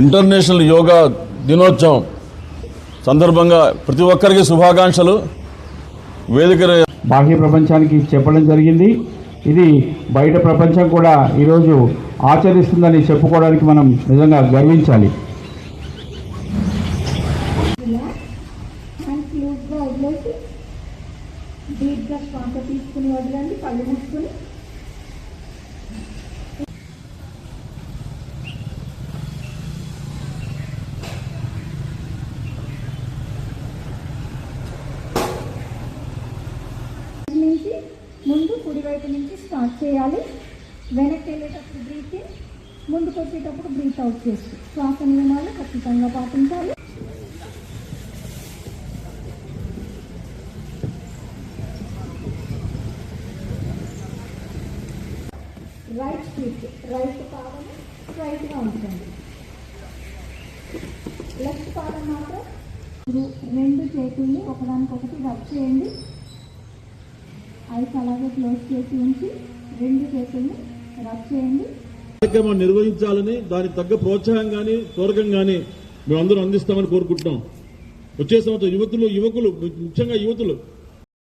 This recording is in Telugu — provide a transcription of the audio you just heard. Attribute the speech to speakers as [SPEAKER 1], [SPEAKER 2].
[SPEAKER 1] ఇంటర్నేషనల్ యోగా దినోత్సవం సందర్భంగా ప్రతి ఒక్కరికి శుభాకాంక్షలు. వేదిక
[SPEAKER 2] బాహ్య ప్రపంచానికి చెప్పడం జరిగింది. ఇది బయట ప్రపంచం కూడా ఈరోజు ఆచరిస్తుందని చెప్పుకోవడానికి మనం నిజంగా గర్వించాలి.
[SPEAKER 3] డీప్గా శ్వాస తీసుకుని వదలండి కళ్ళు మూసుకుని నుంచి ముందు కుడివైపు నుంచి స్టార్ట్ చేయాలి. వెనక్కి వెళ్ళేటప్పుడు బ్రీత్ ఇన్ ముందుకు వచ్చేటప్పుడు బ్రీత్ అవుట్ చేసి శ్వాస నియమాలు ఖచ్చితంగా పాటించాలి. రైట్ స్ట్రీట్ రైట్ పాదం స్ట్రైట్గా ఉంటుంది లెఫ్ట్ పాదం మాత్రం రెండు చేతుల్ని ఒకదానికొకటి రబ్ చేయండి. ఐస్ అలాగే క్లోజ్ చేసి ఉంచి రెండు చేతుల్ని రబ్ చేయండి.
[SPEAKER 4] కార్యక్రమం నిర్వహించాలని దానికి తగ్గ ప్రోత్సాహం కానీ తోరకం కానీ మేమందరం అందిస్తామని కోరుకుంటున్నాం. వచ్చే సంవత్సరం యువతులు యువకులు ముఖ్యంగా యువతులు